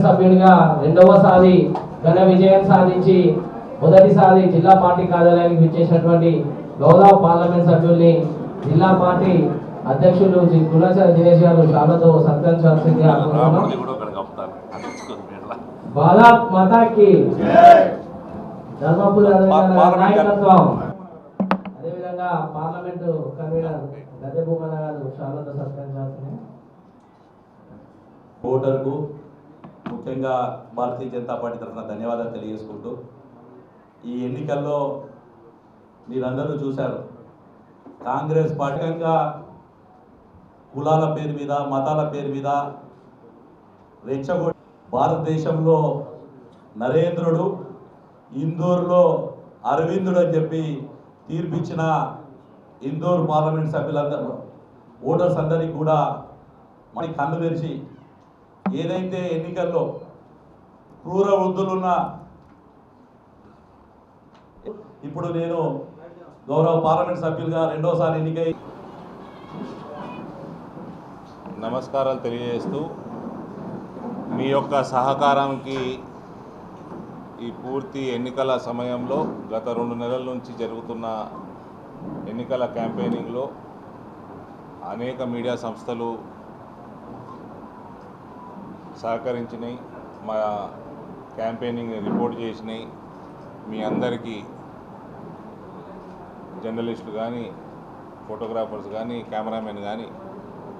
సభ్యునిగా రెండవసారి ఘన విజయం సాధించి మొదటిసారి జిల్లా పార్టీ కార్యాలయానికి విచ్చేసినటువంటి గౌరవ పార్లమెంట్ సభ్యుల్ని జిల్లా పార్టీ అధ్యక్షులు శ్రీ గుణాచార్య దినేష్ గారు షాలతో సత్కరించాల్సిందిగా భారత్ మాతాకి ధర్మపురి నాయకత్వం. అదేవిధంగా పార్లమెంటు కన్వీనర్ గద్దె భూమన్న గారు సత్కరించాల్సింది ఓటర్కు ముఖ్యంగా భారతీయ జనతా పార్టీ తరఫున ధన్యవాదాలు తెలియజేసుకుంటూ ఈ ఎన్నికల్లో మీరందరూ చూశారు కాంగ్రెస్ పార్టీగా కులాల పేరు మీద మతాల పేరు మీద రెచ్చగొ భారతదేశంలో నరేంద్రుడు ఇందూరులో అరవిందుడు అని చెప్పి తీర్పిచ్చిన ఇందూరు పార్లమెంట్ సభ్యులందరూ ఓటర్స్ అందరికీ కూడా మనకి కన్ను తెరిచి ఏదైతే ఎన్నికల్లో క్రూర వృద్ధులున్న ఇప్పుడు నేను గౌరవ పార్లమెంట్ సభ్యులుగా రెండోసారి ఎన్నికై నమస్కారాలు తెలియజేస్తూ మీ యొక్క సహకారానికి ఈ పూర్తి ఎన్నికల సమయంలో గత రెండు నెలల నుంచి జరుగుతున్న ఎన్నికల క్యాంపెయినింగ్లో అనేక మీడియా సంస్థలు సహకరించినాయి మా క్యాంపెయినింగ్ రిపోర్ట్ చేసినాయి మీ అందరికీ జర్నలిస్టులు కానీ ఫోటోగ్రాఫర్స్ కానీ కెమెరామెన్ కానీ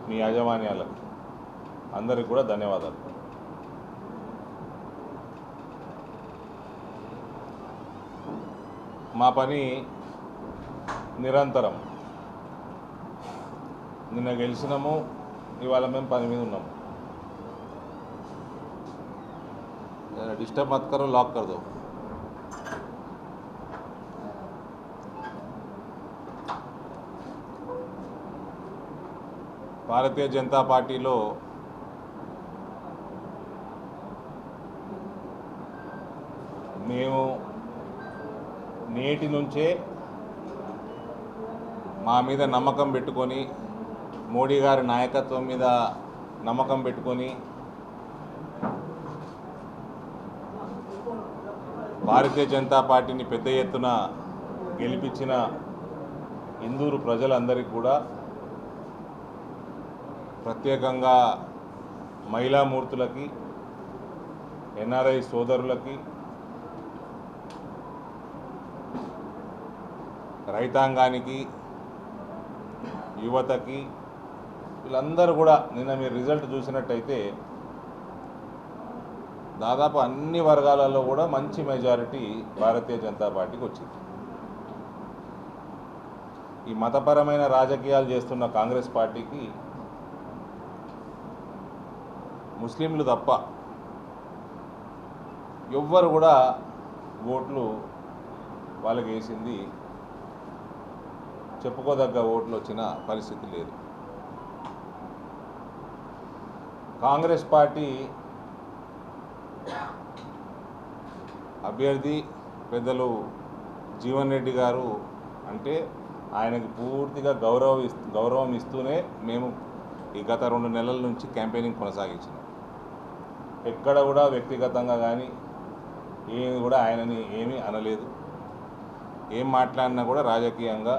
మీ యాజమాన్యాలకు అందరికి కూడా ధన్యవాదాలు. మా పని నిరంతరం. నిన్న గెలిచినాము ఇవాళ మేము పని మీద ఉన్నాము. डिस्टर्ब मत करो लॉक कर दो భారతీయ జనతా పార్టీలో మేము నేటి నుంచే మా మీద నమ్మకం పెట్టుకొని మోడీ గారి నాయకత్వం మీద నమ్మకం పెట్టుకొని భారతీయ జనతా పార్టీని పెద్ద ఎత్తున గెలిపించిన ఇందూరు ప్రజలందరికీ కూడా ప్రత్యేకంగా మహిళామూర్తులకి ఎన్ఆర్ఐ సోదరులకి రైతాంగానికి యువతకి వీళ్ళందరూ కూడా నిన్న మీరు రిజల్ట్ చూసినట్టయితే దాదాపు అన్ని వర్గాలలో కూడా మంచి మెజారిటీ భారతీయ జనతా పార్టీకి వచ్చింది. ఈ మతపరమైన రాజకీయాలు చేస్తున్న కాంగ్రెస్ పార్టీకి ముస్లింలు తప్ప ఎవ్వరు కూడా ఓట్లు వాళ్ళకి వేసింది చెప్పుకోదగ్గ ఓట్లు వచ్చిన పరిస్థితి లేదు. కాంగ్రెస్ పార్టీ అభ్యర్థి పెద్దలు జీవన్ రెడ్డి గారు అంటే ఆయనకి పూర్తిగా గౌరవ గౌరవం ఇస్తూనే మేము ఈ గత రెండు నెలల నుంచి క్యాంపెయినింగ్ కొనసాగించినాం. ఎక్కడ కూడా వ్యక్తిగతంగా కానీ ఏమి కూడా ఆయనని ఏమీ అనలేదు. ఏం మాట్లాడినా కూడా రాజకీయంగా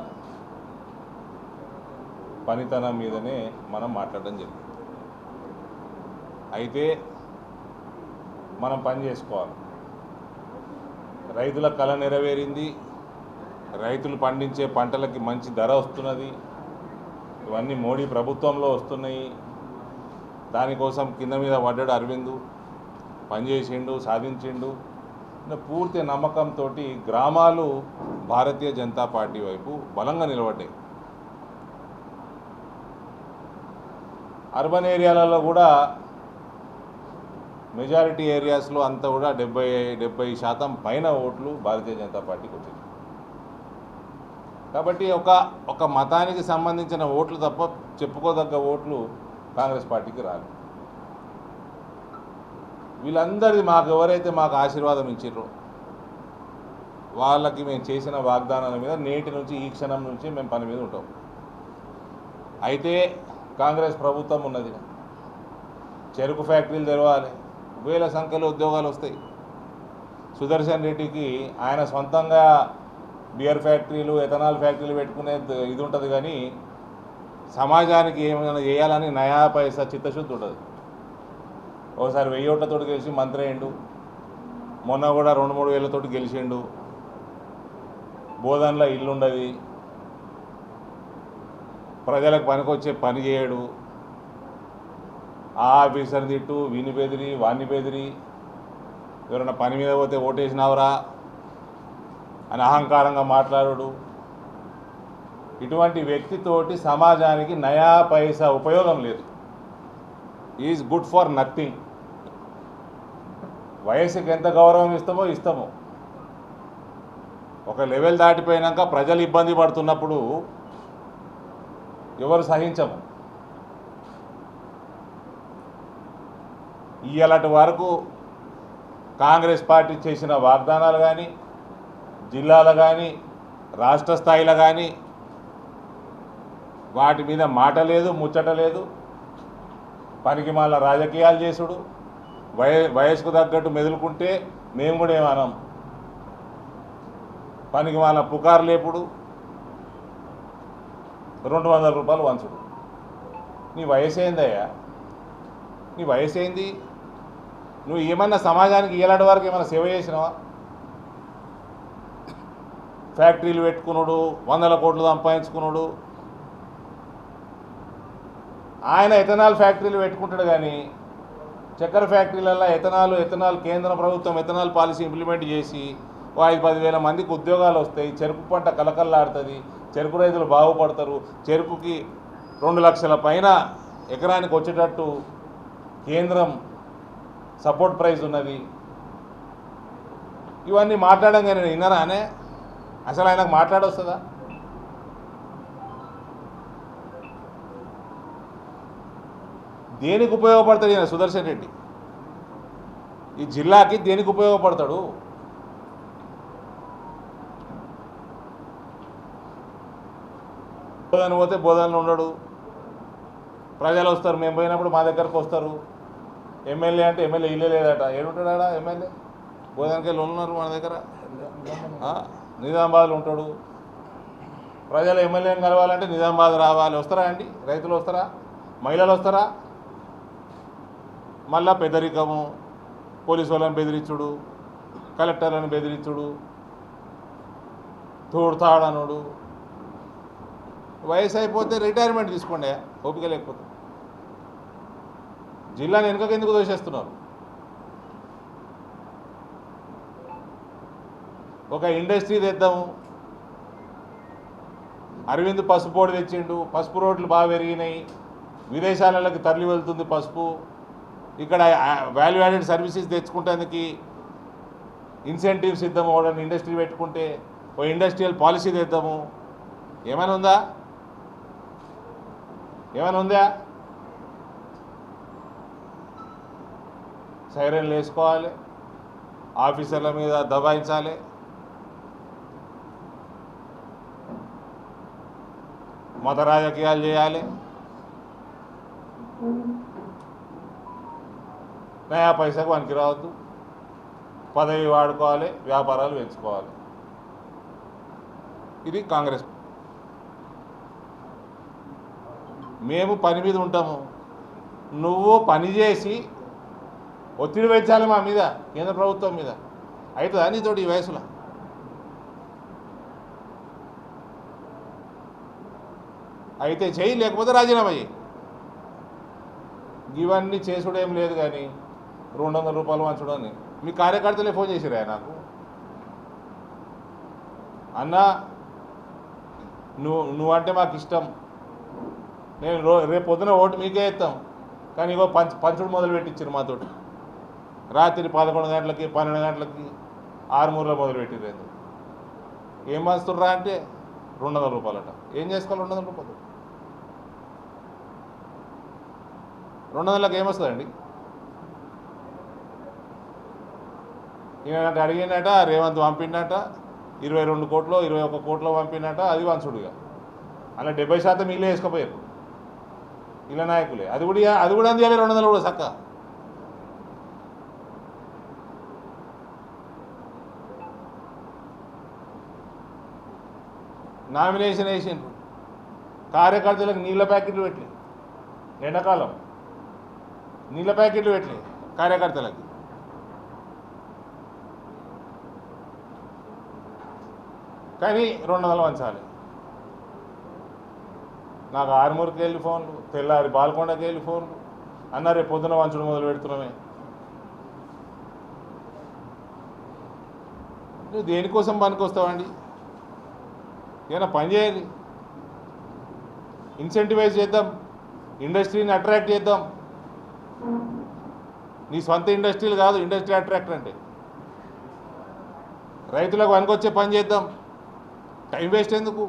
పనితనం మీదనే మనం మాట్లాడడం జరిగింది. అయితే మనం పని చేసుకోవాలి. రైతుల కళ నెరవేరింది. రైతులు పండించే పంటలకి మంచి ధర వస్తున్నది. ఇవన్నీ మోడీ ప్రభుత్వంలో వస్తున్నాయి. దానికోసం కింద మీద పడ్డాడు అరవింద్. పనిచేసిండు సాధించిండు. పూర్తి నమ్మకంతో గ్రామాలు భారతీయ జనతా పార్టీ వైపు బలంగా నిలబడ్డాయి. అర్బన్ ఏరియాలలో కూడా మెజారిటీ ఏరియాస్లో అంతా కూడా డెబ్బై డెబ్బై శాతం పైన ఓట్లు భారతీయ జనతా పార్టీకి వచ్చింది కాబట్టి ఒక ఒక మతానికి సంబంధించిన ఓట్లు తప్ప చెప్పుకోదగ్గ ఓట్లు కాంగ్రెస్ పార్టీకి రాలి వీళ్ళందరిది మాకు ఎవరైతే మాకు ఆశీర్వాదం ఇచ్చిర్రో వాళ్ళకి మేము చేసిన వాగ్దానాల మీద నేటి నుంచి ఈ క్షణం నుంచి మేము పని మీద ఉంటాం. అయితే కాంగ్రెస్ ప్రభుత్వం ఉన్నది. చెరుకు ఫ్యాక్టరీలు తెరవాలి. వేల సంఖ్యలో ఉద్యోగాలు వస్తాయి. సుదర్శన్ రెడ్డికి ఆయన సొంతంగా బియర్ ఫ్యాక్టరీలు ఎథనాల్ ఫ్యాక్టరీలు పెట్టుకునే ఇది ఉంటుంది కానీ సమాజానికి ఏమైనా చేయాలని నయా పైసా చిత్తశుద్ధి ఉంటుంది. ఒకసారి వెయ్యి ఓట్లతో గెలిచి మంత్రి అయ్యిండు. మొన్న కూడా రెండు మూడు వేలతోటి గెలిచిండు. బోధనలో ఇల్లు ఉండదు ప్రజలకు పనికొచ్చే పని చేయడు. ఆ ఆఫీసర్ తిట్టు వీని బెదిరి వాణ్ణి బెదిరి. ఎవరైనా పని మీద పోతే ఓటేసినావరా? అని అహంకారంగా మాట్లాడు ఇటువంటి వ్యక్తితోటి సమాజానికి నయా పైసా ఉపయోగం లేదు. Is good for nothing. వయసుకి ఎంత గౌరవం ఇస్తామో ఇస్తాము. ఒక లెవెల్ దాటిపోయినాక ప్రజలు ఇబ్బంది పడుతున్నప్పుడు ఎవరు సహించము. ఇయ్యాలటి వరకు కాంగ్రెస్ పార్టీ చేసిన వాగ్దానాలు కానీ జిల్లాలో కానీ రాష్ట్ర స్థాయిలో కానీ వాటి మీద మాట లేదు ముచ్చట లేదు. పనికి మళ్ళీ రాజకీయాలు చేసుడు. వయ వయసుకు తగ్గట్టు మెదులుకుంటే మేము కూడా ఏమనం. పనికి మాల పుకారు లేపుడు. రెండు వందల రూపాయలు వంచుడు. నీ వయసు ఏందయ్యా నీ వయసు ఏంది నువ్వు ఏమన్నా సమాజానికి ఏలాంటి వరకు ఏమైనా సేవ చేసినావా? ఫ్యాక్టరీలు పెట్టుకున్నాడు వందల కోట్లు సంపాదించుకున్నాడు ఆయన ఎథనాల్ ఫ్యాక్టరీలు పెట్టుకుంటాడు కానీ చక్కెర ఫ్యాక్టరీలలో ఎథనాల్ ఎథనాల్ కేంద్ర ప్రభుత్వం ఎథనాల్ పాలసీ ఇంప్లిమెంట్ చేసి ఓ ఐదు పదివేల మందికి ఉద్యోగాలు వస్తాయి చెరుకు పంట కలకల్లాడుతుంది చెరుకు రైతులు బాగుపడతారు చెరుకుకి రెండు లక్షల పైన ఎకరానికి వచ్చేటట్టు కేంద్రం సపోర్ట్ ప్రైజ్ ఉన్నది ఇవన్నీ మాట్లాడంగా నేను విన్నానానే అసలు ఆయనకు మాట్లాడొస్తుందా? దేనికి ఉపయోగపడతాడు ఈయన సుదర్శన్ రెడ్డి? ఈ జిల్లాకి దేనికి ఉపయోగపడతాడు? బోధన పోతే బోధనలు ఉండడు. ప్రజలు వస్తారు మేము పోయినప్పుడు మా దగ్గరకు వస్తారు. ఎమ్మెల్యే అంటే ఎమ్మెల్యే ఇల్లే లేదట. ఏడుంటాడా ఎమ్మెల్యే? బోధనకి ఉన్నారు మన దగ్గర? నిజామాబాద్లో ఉంటాడు. ప్రజలు ఎమ్మెల్యేని కలవాలంటే నిజామాబాద్ రావాలి. వస్తారా అండి? రైతులు వస్తారా? మహిళలు వస్తారా? మళ్ళా పెదరికము. పోలీసు వాళ్ళని బెదిరించుడు. కలెక్టర్లను బెదిరించుడు. తోడుతాడనుడు. వయసు అయిపోతే రిటైర్మెంట్ తీసుకోండి. ఓపిక లేకపోతే. జిల్లాని వెనుకకు ఎందుకు దోషేస్తున్నారు ఒక ఇండస్ట్రీ తెద్దాము. అరవింద్ పసుపు పొడి తెచ్చిండు. పసుపు రోడ్లు బాగా పెరిగినాయి. విదేశాలకు తరలి వెళ్తుంది పసుపు. ఇక్కడ వాల్యూ యాడెడ్ సర్వీసెస్ తెచ్చుకుంటానికి ఇన్సెంటివ్స్ ఇద్దాము. వాడని ఇండస్ట్రీ పెట్టుకుంటే ఓ ఇండస్ట్రియల్ పాలసీ తెద్దాము. ఏమైనా ఉందా? ఏమైనా ఉందా? సైరన్లు వేసుకోవాలి. ఆఫీసర్ల మీద దబాయించాలి. మత రాజకీయాలు చేయాలి. నయా పైసకు పనికి రావద్దు పదవి వాడుకోవాలి వ్యాపారాలు పెంచుకోవాలి. ఇది కాంగ్రెస్. మేము పని మీద ఉంటాము. నువ్వు పని చేసి ఒత్తిడి పెంచాలి మా మీద కేంద్ర ప్రభుత్వం మీద. అవుతుందా నీతోటి ఈ వయసులో? అయితే చేయి లేకపోతే రాజీనామా చేయి. ఇవన్నీ చేసుడేం లేదు కానీ రెండు వందల రూపాయలు వంచడని. మీ కార్యకర్తలే ఫోన్ చేసిరా నాకు. అన్నా నువ్వు నువ్వంటే మాకు ఇష్టం. నేను రో రేపు పొద్దున ఓటు మీకే ఇస్తాం. కానీ ఇగో పంచ పంచుడు మొదలు పెట్టించారు మాతోటి. రాత్రి పదకొండు గంటలకి పన్నెండు గంటలకి ఆరుమూరులో మొదలుపెట్టిరేందు ఏం పంచుతుర్రా అంటే రెండు వందల రూపాయలట. ఏం చేసుకోవాలి రెండు వందల రూపాయలు? రెండు వందలకు ఏమొస్తుందండి ఈయన అడిగినట రేవంత్ పంపిండట ఇరవై రెండు కోట్లు ఇరవై ఒక్క కోట్లో పంపినట అది వంచుడుగా అలా డెబ్బై శాతం వీళ్ళే వేసుకుపోయారు. ఇలా నాయకులే. అది కూడా అది కూడా అందియాలి రెండు వందలు కూడా చక్కగా నామినేషన్ వేసిండ్రు. కార్యకర్తలకు నీళ్ళ ప్యాకెట్లు పెట్టలే. ఎండాకాలం. నీళ్ళ ప్యాకెట్లు పెట్టలే కార్యకర్తలకి. కానీ రెండు వందలు వంచాలి నాకు ఆరుమూరుకి వెళ్ళి ఫోన్లు తెల్లారి బాల్కొండకి వెళ్ళి ఫోన్లు. అన్న రేపు పొద్దున వంచడం మొదలు పెడుతున్నామే. నువ్వు దేనికోసం పనికొస్తావండి? ఏమైనా పని చేయాలి ఇన్సెంటివైజ్ చేద్దాం. ఇండస్ట్రీని అట్రాక్ట్ చేద్దాం. నీ సొంత ఇండస్ట్రీలు కాదు ఇండస్ట్రీ అట్రాక్ట్ అంటే రైతులకు పనికొచ్చే పని చేద్దాం. టైం వేస్ట్ ఎందుకు?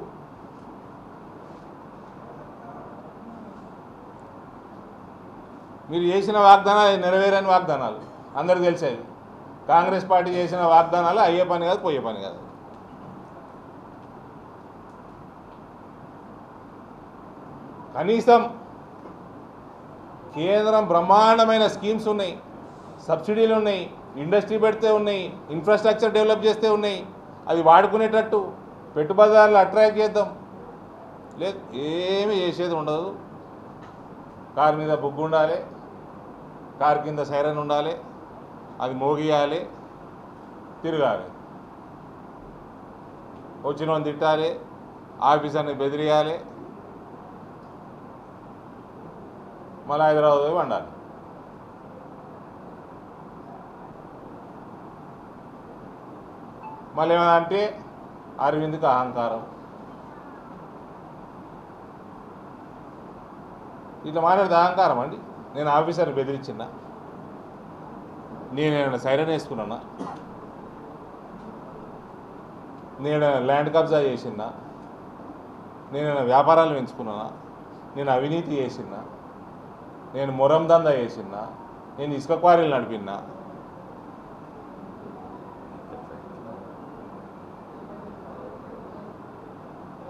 మీరు చేసిన వాగ్దానాలు నెరవేరని వాగ్దానాలు. అందరికి తెలిసేది. కాంగ్రెస్ పార్టీ చేసిన వాగ్దానాలు అయ్యే పని కాదు పోయే పని కాదు. కనీసం కేంద్రం బ్రహ్మాండమైన స్కీమ్స్ ఉన్నాయి. సబ్సిడీలు ఉన్నాయి. ఇండస్ట్రీ పెడితే ఉన్నాయి. ఇన్ఫ్రాస్ట్రక్చర్ డెవలప్ చేస్తే ఉన్నాయి. అది వాడుకునేటట్టు పెట్టుబడిదారులు అట్రాక్ట్ చేద్దాం. లేదు ఏమి చేసేది ఉండదు. కారు మీద బుగ్గు ఉండాలి. కారు కింద సైరన్ ఉండాలి. అది మోగియాలి. తిరగాలి. వచ్చిన తిట్టాలి. ఆఫీసర్ని బెదిరియాలి. మళ్ళీ హైదరాబాద్ పోయి వండాలి మళ్ళీ ఏమైనా అంటే అరవింద్కి అహంకారం. ఇట్లా మాట్లాడితే అహంకారం అండి. నేను ఆఫీసర్ని బెదిరించినా. నేను సైరన్ వేసుకున్నానా? నేను ల్యాండ్ కబ్జా చేసిన? నేను వ్యాపారాలు పెంచుకున్నానా? నేను అవినీతి చేసినా? నేను మొరం దందా చేసినా నేను ఇసుక క్వారీలు నడిపినా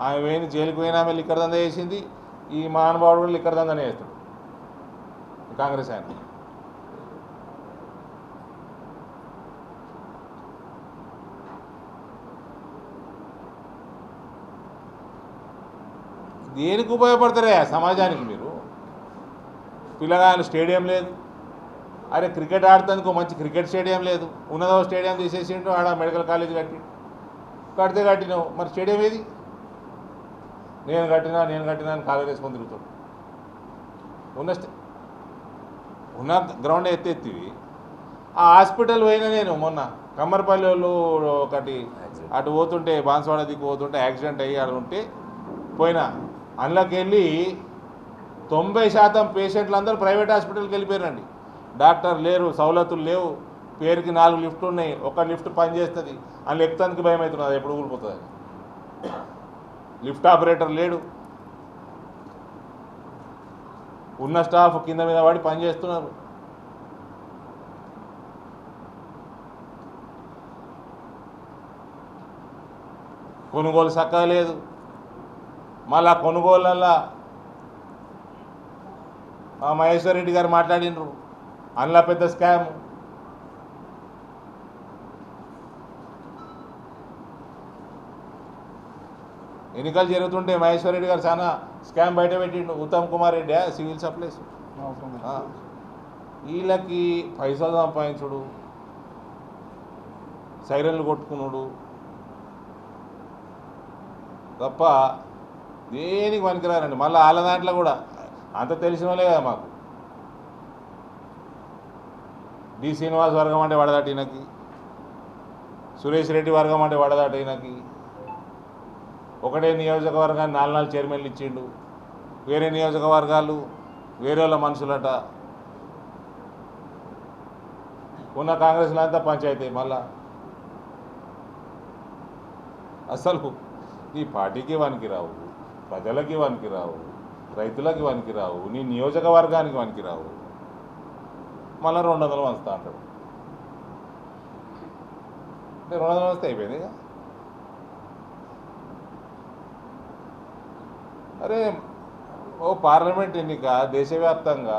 ఆమె పోయిన జైలుకు పోయిన ఆమె లిక్కర్ దందా చేసింది. ఈ మహానుభావుడు కూడా లిక్కర్ దందానే చేస్తాడు. కాంగ్రెస్ ఆయన. దేనికి ఉపయోగపడతారే సమాజానికి మీరు? పిల్లగాళ్ళు స్టేడియం లేదు. అరే క్రికెట్ ఆడటానికి మంచి క్రికెట్ స్టేడియం లేదు. ఉన్నదో స్టేడియం తీసేసిండు ఆడ మెడికల్ కాలేజ్ కట్టి కడితే కట్టినావు. మరి స్టేడియం ఏది? నేను కట్టినా నేను కట్టినా అని కాలేజ్ వేసుకొని తిరుగుతాడు ఉన్న ఉన్న గ్రౌండ్ ఎత్తెత్తివి. ఆ హాస్పిటల్ పోయినా నేను మొన్న కమ్మరపల్లి వాళ్ళు ఒకటి అటు పోతుంటే బాన్స్వాడ దిక్కు పోతుంటే యాక్సిడెంట్ అయ్యి ఆడ ఉంటే పోయినా. అందులోకి వెళ్ళి తొంభై శాతం పేషెంట్లు అందరూ ప్రైవేట్ హాస్పిటల్కి వెళ్ళిపోయారండి. డాక్టర్ లేరు సౌలతులు లేవు పేరుకి నాలుగు లిఫ్ట్లు ఉన్నాయి ఒక లిఫ్ట్ పనిచేస్తుంది అని అందులో భయం అవుతుంది అది ఎప్పుడు ఊడిపోతుంది లిఫ్ట్ ఆపరేటర్ లేడు. ఉన్న స్టాఫ్ కింద మీద పడి పనిచేస్తున్నారు కొనుగోలు చక్కగా లేదు. మళ్ళా కొనుగోళ్ళల్లో మహేశ్వర్ రెడ్డి గారు మాట్లాడినరు. అందులో పెద్ద స్కామ్. ఎన్నికలు జరుగుతుంటే మహేశ్వర్ రెడ్డి గారు చాలా స్కామ్ బయట పెట్టిండు. Uttam Kumar Reddy civil supplies. వీళ్ళకి పైసలు సంపాదించుడు. సైరన్లు కొట్టుకున్నాడు తప్ప దేనికి పనికిరారండి. మళ్ళీ వాళ్ళ దాంట్లో కూడా అంత తెలిసిన వాళ్ళే కదా మాకు. డి శ్రీనివాస్ వర్గం అంటే వడదాటినకి సురేష్ రెడ్డి వర్గం అంటే వడదాటినకి ఒకటే నియోజకవర్గాన్ని నాలుగు నాలుగు చైర్మన్లు ఇచ్చిండు. వేరే నియోజకవర్గాలు వేరే వాళ్ళ మనుషులట. ఉన్న కాంగ్రెస్లో అంతా పంచాయతీ మళ్ళా. అసలు ఈ పార్టీకి వానికి రావు ప్రజలకి వానికి రావు. రైతులకి వానికి రావు నీ నియోజకవర్గానికి వానికి రావు మళ్ళీ రెండు వందలు వంచుతా అంటాడు. అంటే రెండు వందలు వస్తే అయిపోయింది అరే ఓ పార్లమెంట్ ఎన్నిక దేశవ్యాప్తంగా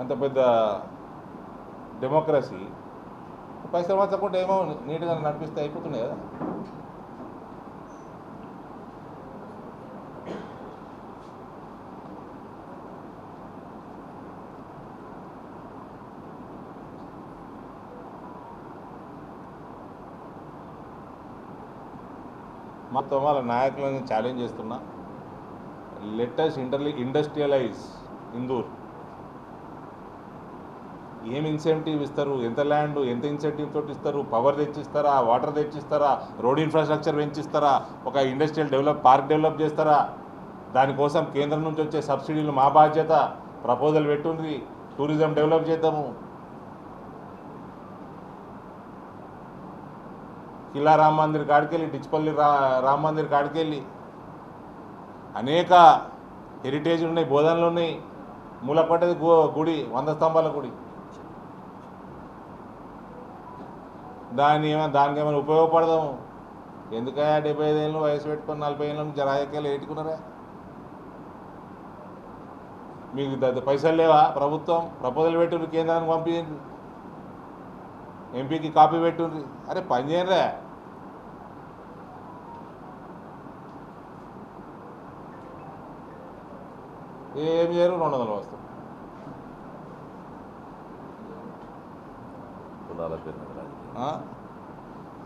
అంత పెద్ద డెమోక్రసీ పైసలు మార్చకుండా ఏమో నీట్గా నడిపిస్తే అయిపోతున్నాయి కదా. మొత్తం వాళ్ళ నాయకులను ఛాలెంజ్ చేస్తున్నా. లెటర్స్ ఇంటర్లీ ఇండస్ట్రియలైజ్ ఇందూర్ ఏం ఇన్సెంటివ్ ఇస్తారు? ఎంత ల్యాండ్ ఎంత ఇన్సెంటివ్ తోటి ఇస్తారు? పవర్ తెచ్చిస్తారా? వాటర్ తెచ్చిస్తారా? రోడ్ ఇన్ఫ్రాస్ట్రక్చర్ పెంచిస్తారా? ఒక ఇండస్ట్రియల్ డెవలప్ పార్క్ డెవలప్ చేస్తారా? దానికోసం కేంద్రం నుంచి వచ్చే సబ్సిడీలు మా బాధ్యత. ప్రపోజల్ పెట్టుంది టూరిజం డెవలప్ చేద్దాము. కిల్లా రామ్ మందిర్ కాడికెళ్ళి డిచ్పల్లి రా రామ్ మందిర్ కాడికెళ్ళి. అనేక హెరిటేజ్ ఉన్నాయి బోధనలు ఉన్నాయి. మూలపడ్డది గుడి వంద స్తంభాల గుడి. దాన్ని ఏమైనా దానికి ఏమైనా ఉపయోగపడదాము? ఎందుకయ్యా డెబ్బై ఐదు వయసు పెట్టుకొని నలభై ఏళ్ళు జరాయకాయలు ఏటుకున్నారా మీకు పైసలు లేవా? ప్రభుత్వం ప్రపోజల్ పెట్టుండ్రి కేంద్రానికి పంపించండి ఎంపీకి కాపీ పెట్టుండ్రి అరే పని చేయరా ఏం చేయరు రెండు వందలు వస్తాం కులాల పేరు మీద రాజకీయం. ఆ?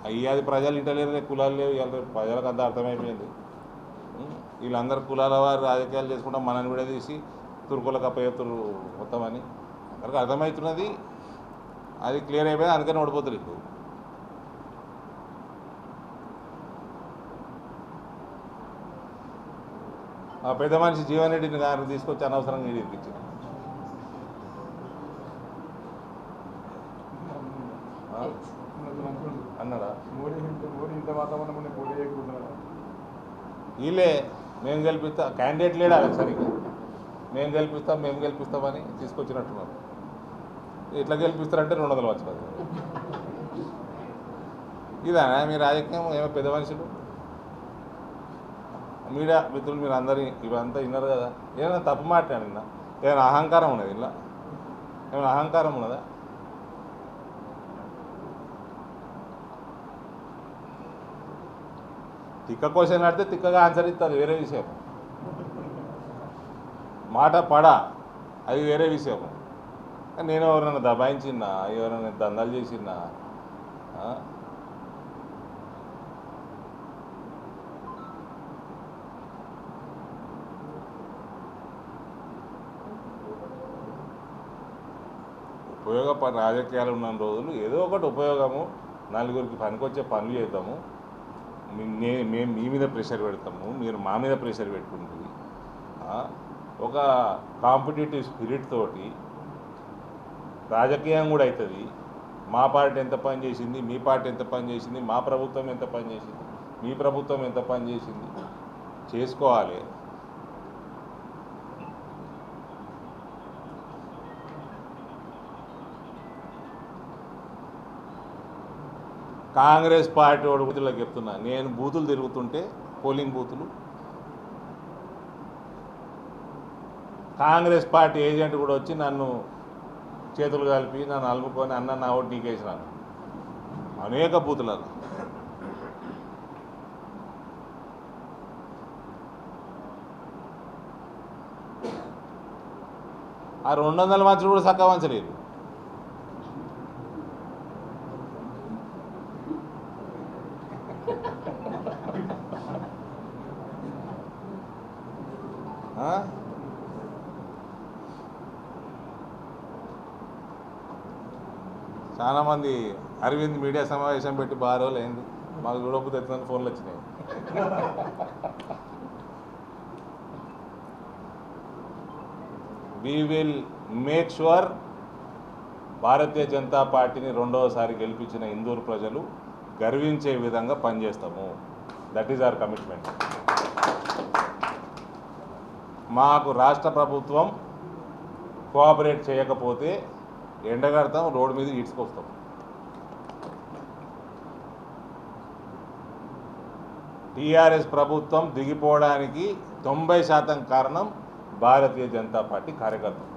అయ్యాది ప్రజలు ఇంటలేరు కులాలు లేవు ఇవాళ రేపు ప్రజలకు అంత అర్థమైపోయింది ఉం? వీళ్ళందరూ కులాల వారు రాజకీయాలు చేసుకుంటాం మనని కూడా తీసి తురుకులకు అప్పయ్యతురు మొత్తం అని అందరికి అర్థమవుతున్నది అది క్లియర్ అయిపోయింది అందుకని ఓడిపోతారు ఇప్పుడు ఆ పెద్ద మనిషి జీవన్ రెడ్డిని గారు తీసుకొచ్చి అనవసరంగా నీళ్ళు ఇప్పించారు. అన్నాడా? మోడీ మోడీ ఇంత వాతావరణం మోడీ వీళ్ళే మేము గెలిపిస్తాం క్యాండిడేట్ లేడా సరిగ్గా? మేము గెలిపిస్తాం మేము గెలిపిస్తామని తీసుకొచ్చినట్టున్నారు. ఎట్లా గెలిపిస్తారంటే రెండు వందలు వచ్చి ఇదా మీ రాజకీయం? ఏమో పెద్ద మనుషులు? మీడియా మిత్రులు మీరు అందరి ఇవంతా విన్నారు కదా. ఏమైనా తప్పు మాట్లాడినా ఏమైనా అహంకారం ఉన్నది ఇలా ఏమైనా అహంకారం ఉన్నదా? తిక్క క్వశ్చన్ అడితే తిక్కగా ఆన్సర్ ఇస్తుంది వేరే విషయం. మాట పడ అది వేరే విషయం. నేను ఎవరైనా దబాయించినా ఎవరైనా దందాలు చేసిన్నా ఉపయోగపడ రాజకీయాలు ఉన్న రోజులు ఏదో ఒకటి ఉపయోగము. నలుగురికి పనికొచ్చే పనులు చేద్దాము. నే- మేము మీ మీద ప్రెషర్ పెడతాము. మీరు మా మీద ప్రెషర్ పెట్టుకుంటుంది. ఒక కాంపిటేటివ్ స్పిరిట్ తోటి రాజకీయం కూడా అవుతుంది మా పార్టీ ఎంత పని చేసింది మీ పార్టీ ఎంత పని చేసింది మా ప్రభుత్వం ఎంత పని చేసింది మీ ప్రభుత్వం ఎంత పని చేసింది. చేసుకోవాలి. కాంగ్రెస్ పార్టీ వాడు బూతులకు చెప్తున్నా. నేను బూతులు తిరుగుతుంటే పోలింగ్ బూతులు. కాంగ్రెస్ పార్టీ ఏజెంట్ కూడా వచ్చి నన్ను చేతులు కలిపి నన్ను అలుముకొని అన్న నా ఓటు నీకేసినాను. అనేక బూతులలో ఆ రెండు వందల మంచులు కూడా చక్కగా వంచలేదు ఆ? చాలా మంది అరవింద్ మీడియా సమావేశం పెట్టి బాగా లేదు మాకు చూడకపోతే ఎత్తున ఫోన్లు వచ్చినాయి. We will make sure Bharatiya Janata పార్టీని రెండవసారి గెలిపించిన ఇందూరు ప్రజలు గర్వించే విధంగా పనిచేస్తాము. దట్ ఈజ్ అవర్ కమిట్మెంట్ మాకు రాష్ట్ర ప్రభుత్వం కోఆపరేట్ చేయకపోతే ఎండగడతాం రోడ్డు మీద ఈడ్చుకొస్తాం. టీఆర్ఎస్ ప్రభుత్వం దిగిపోవడానికి తొంభై శాతం కారణం భారతీయ జనతా పార్టీ కార్యకర్తలు.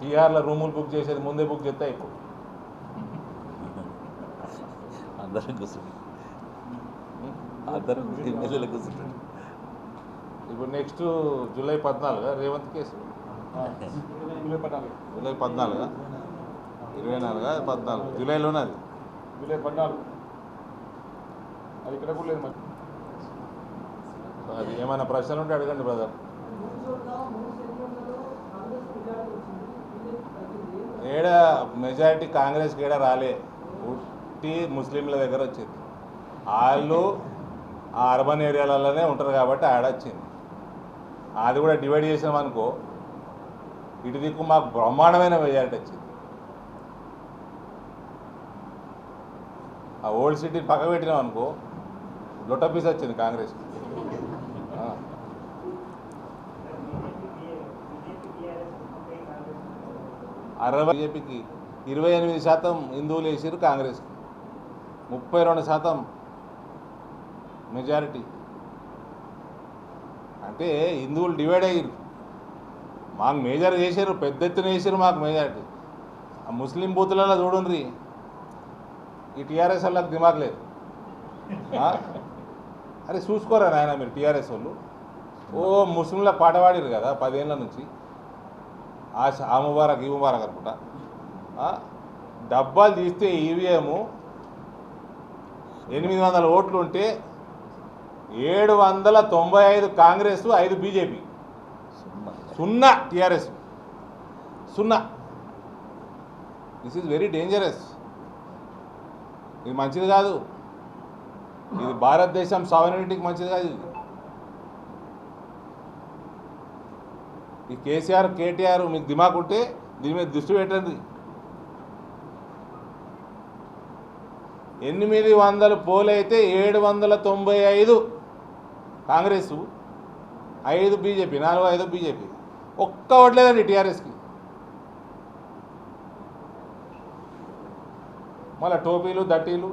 టీఆర్లో రూములు బుక్ చేసేది ముందే బుక్ చేస్తే ఎక్కువ. అందరం అందరం ఎమ్మెల్యేలు ఇప్పుడు నెక్స్ట్ జూలై పద్నాలుగా రేవంత్ కేసు. జూలై పద్నాలుగు. జూలై పద్నాలుగా. ఇరవై నాలుగా? పద్నాలుగు. జూలైలోనే అది? జూలై పద్నాలుగు. అది ఇక్కడ కూడా లేదు మరి. అది ఏమైనా ప్రశ్నలు ఉంటే అడగండి బ్రదర్. ఏడ మెజారిటీ కాంగ్రెస్కి ఏడ రాలే? ఉట్టి ముస్లింల దగ్గర వచ్చింది. వాళ్ళు ఆ అర్బన్ ఏరియాలలోనే ఉంటారు కాబట్టి ఆడ వచ్చింది. అది కూడా డివైడ్ చేసాం అనుకో ఇటు దిక్కు మాకు బ్రహ్మాండమైన మెజారిటీ వచ్చింది. ఆ ఓల్డ్ సిటీని పక్క పెట్టినాం అనుకో లొటపీస్ వచ్చింది కాంగ్రెస్. అరవై బీజేపీకి ఇరవై ఎనిమిది శాతం హిందువులు వేసారు కాంగ్రెస్. ముప్పై రెండు శాతం మెజారిటీ. అంటే హిందువులు డివైడ్ అయ్యారు మాకు మేజర్ చేశారు పెద్ద ఎత్తున వేసారు మాకు మెజారిటీ. ఆ ముస్లిం బూతులలో చూడండి ఈ టీఆర్ఎస్ వాళ్ళకి దిమాగ్ లేదు. అరే చూసుకోరా నాయన మీరు టీఆర్ఎస్ వాళ్ళు? ఓ ముస్లింల పాట పాడిరు కదా పదేళ్ళ నుంచి. ఆ ఆ ముబారక్ ఈ ముబారక్ అనుకుంటా. డబ్బాలు తీస్తే ఈవీఎం ఎనిమిది వందల ఓట్లు ఉంటే ఏడు వందల తొంభై ఐదు కాంగ్రెస్ ఐదు బీజేపీ. సున్నా సున్నా టీఆర్ఎస్. సున్నా. దిస్ ఈజ్ వెరీ డేంజరస్ ఇది మంచిది కాదు. ఇది భారతదేశం సావనిటీకి మంచిది కాదు ఈ కేసీఆర్ కేటీఆర్ మీకు దిమాకు ఉంటే దీని మీద దృష్టి పెట్టండి. ఎనిమిది వందల పోలైతే ఏడు వందల తొంభై ఐదు కాంగ్రెస్ ఐదు బీజేపీ నాలుగు ఐదు బీజేపీ. ఒక్క ఓట్లేదండి టీఆర్ఎస్కి. మళ్ళీ టోపీలు దట్టీలు.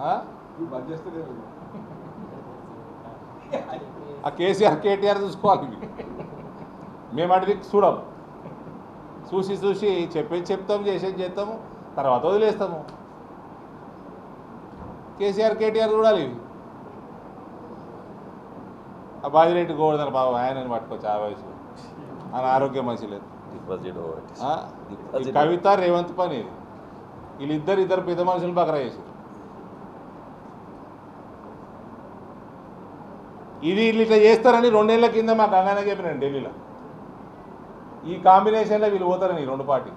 ఆ? ఆ కేసీఆర్ కేటీఆర్ చూసుకోవాలి. మేము అడిగి చూడం చూసి చూసి చెప్పేది చెప్తాం చేసేది చేస్తాము తర్వాత వదిలేస్తాము. కేసీఆర్ కేటీఆర్ చూడాలి. ఆ బాజిరెడ్డి గోవర్ధన్ బాబు ఆయనని పట్టుకోవచ్చు ఆ వయసులో ఆయన ఆరోగ్యం మంచి లేదు కవిత రేవంత్ పని ఇది. వీళ్ళిద్దరు ఇద్దరు పెద్ద మనుషులు బకరా చేశారు. ఇది వీళ్ళు ఇట్లా చేస్తారని రెండేళ్ళ కింద మా గంగానే చెప్పినాను ఢిల్లీలో. ఈ కాంబినేషన్లో వీళ్ళు పోతారని రెండు పార్టీ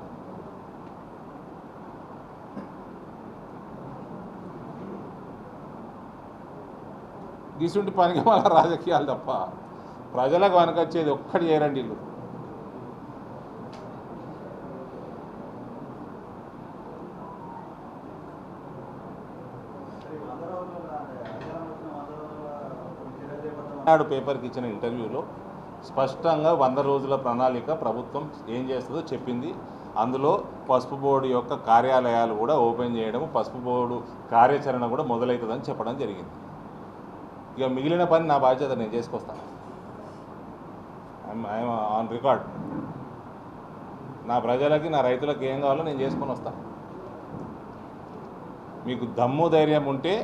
గిసుంటి పనికి మన రాజకీయాలు తప్ప ప్రజలకు వనకొచ్చేది ఒక్కటి చేయరండి వీళ్ళు. నాడు పేపర్కి ఇచ్చిన ఇంటర్వ్యూలో స్పష్టంగా వంద రోజుల ప్రణాళిక ప్రభుత్వం ఏం చేస్తుందో చెప్పింది. అందులో పసుపు బోర్డు యొక్క కార్యాలయాలు కూడా ఓపెన్ చేయడం పసుపు బోర్డు కార్యాచరణ కూడా మొదలవుతుందని చెప్పడం జరిగింది. ఇక మిగిలిన పని నా బాధ్యత నేను చేసుకొస్తాను ఐఎమ్ ఆన్ రికార్డ్ నా ప్రజలకి నా రైతులకి ఏం కావాలో నేను చేసుకొని వస్తాను మీకు దమ్ము ధైర్యం ఉంటే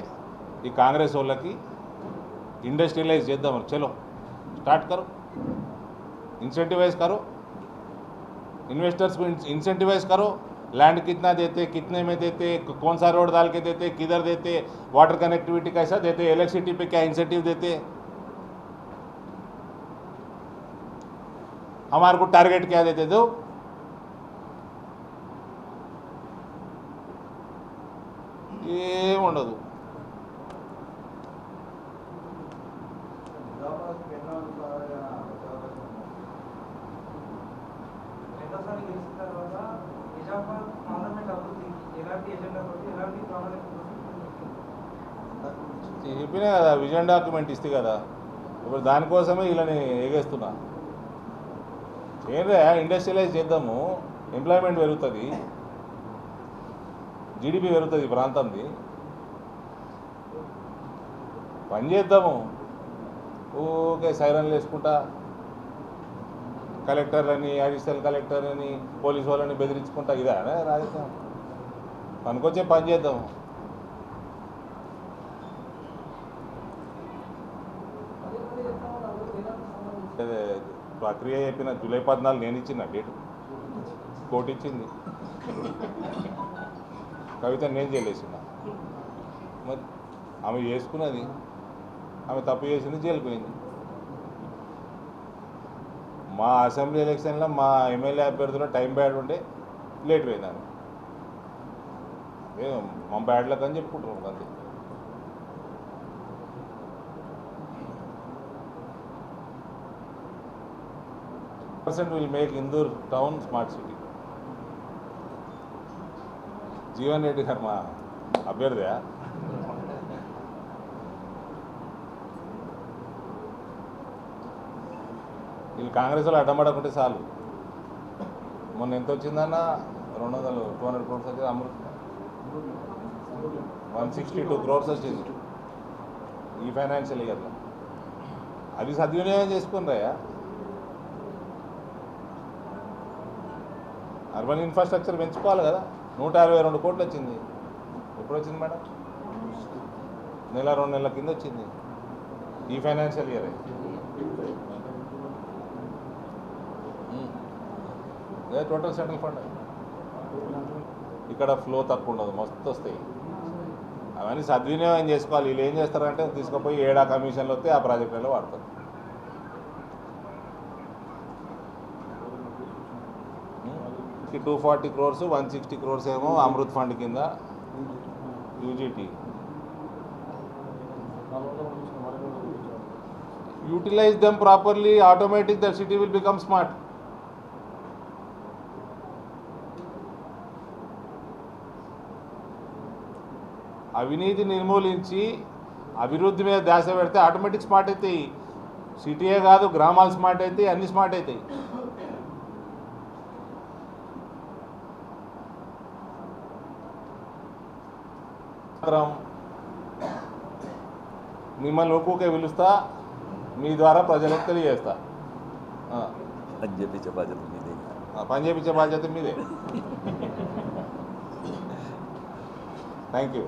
ఈ కాంగ్రెస్ వాళ్ళకి इंडस्ट्रियलाइज చేద్దాం చలో स्टार्ट करो इंसेंटिवाइज करो इन्वेस्टर्स को इंसेंटिवाइज करो लैंड कितना देते कितने में देते कौन सा रोड डाल के देते किधर देते वाटर कनेक्टिविटी कैसा देते इलेक्ट्रिसिटी पे क्या इंसेंटिव देते हमारे को टारगेट क्या देते दो ఏముండదు రెండోసారి రిటర్న్ డాక్యుమెంట్ ఇస్తే కదా ఇప్పుడు దానికోసమే వీళ్ళని ఎగేస్తున్నా. ఏంటే ఇండస్ట్రియలైజ్ చేద్దాము ఎంప్లాయ్మెంట్ పెరుగుతుంది జీడిపి పెరుగుతుంది ఈ ప్రాంతంది. పని చేద్దాము. ఓకే సైరన్లు వేసుకుంటా కలెక్టర్లని అడిషనల్ కలెక్టర్ అని పోలీస్ వాళ్ళని బెదిరించుకుంటా ఇదా రాజకీయం పనికొచ్చే పని చేద్దాం అదే ప్రక్రియ చెప్పిన జూలై పద్నాలుగు నేను ఇచ్చిన డేట్. కోర్టు ఇచ్చింది. కవిత నేను చేయలేసిన మరి ఆమె చేసుకున్నది ఆమె తప్పు చేసింది జైలుపోయింది మా అసెంబ్లీ ఎలక్షన్లో మా ఎమ్మెల్యే అభ్యర్థులు టైం బ్యాడ్ ఉండే లేట్ పోయింది మా బ్యాడ్ లక్ అని చెప్పుకుంటున్నాం అంతే. Percent will make Indur town smart city Jeevan Reddy గారు మా వీళ్ళు కాంగ్రెస్ వాళ్ళు అడ్డమడకుంటే చాలు. మొన్న ఎంత వచ్చిందన్న? రెండు వందలు టూ హండ్రెడ్ క్రోర్స్ వచ్చింది Amrut. One sixty two crores వచ్చింది. ఈ ఫైనాన్షియల్ ఇయర్లో అది సద్వినియోగం చేసుకున్నాయా అర్బన్ ఇన్ఫ్రాస్ట్రక్చర్ పెంచుకోవాలి కదా. నూట అరవై రెండు కోట్లు వచ్చింది. ఎప్పుడు వచ్చింది మేడం? నెల రెండు నెలల కింద వచ్చింది. ఈ ఫైనాన్షియల్ ఇయర్. అదే టోటల్ సెటిల్ ఫండ్? ఇక్కడ ఫ్లో తక్కువ ఉండదు మస్తు వస్తాయి. అవన్నీ సద్వినియోగం చేసుకోవాలి. వీళ్ళు ఏం చేస్తారంటే తీసుకుపోయి ఏడా కమిషన్లు వస్తే ఆ ప్రాజెక్టులలో వాడతారు. Two forty crores one sixty crores ఏమో అమృత్ ఫండ్ కింద UGT. Utilise them properly automatic the city will become smart. అవినీతి నిర్మూలించి అభివృద్ధి మీద ధ్యాస పెడితే ఆటోమేటిక్ స్మార్ట్ అవుతాయి సిటీయే కాదు గ్రామాలు స్మార్ట్ అవుతాయి అన్ని స్మార్ట్ అవుతాయి మాత్రం మిమ్మల్ని ఒక్కొక్క పిలుస్తా మీ ద్వారా ప్రజలకు తెలియజేస్తా ఆ, అని చెప్పించే బాధ్యత మీదే ఆ, పని చేయించే బాధ్యత మీదే థ్యాంక్ యూ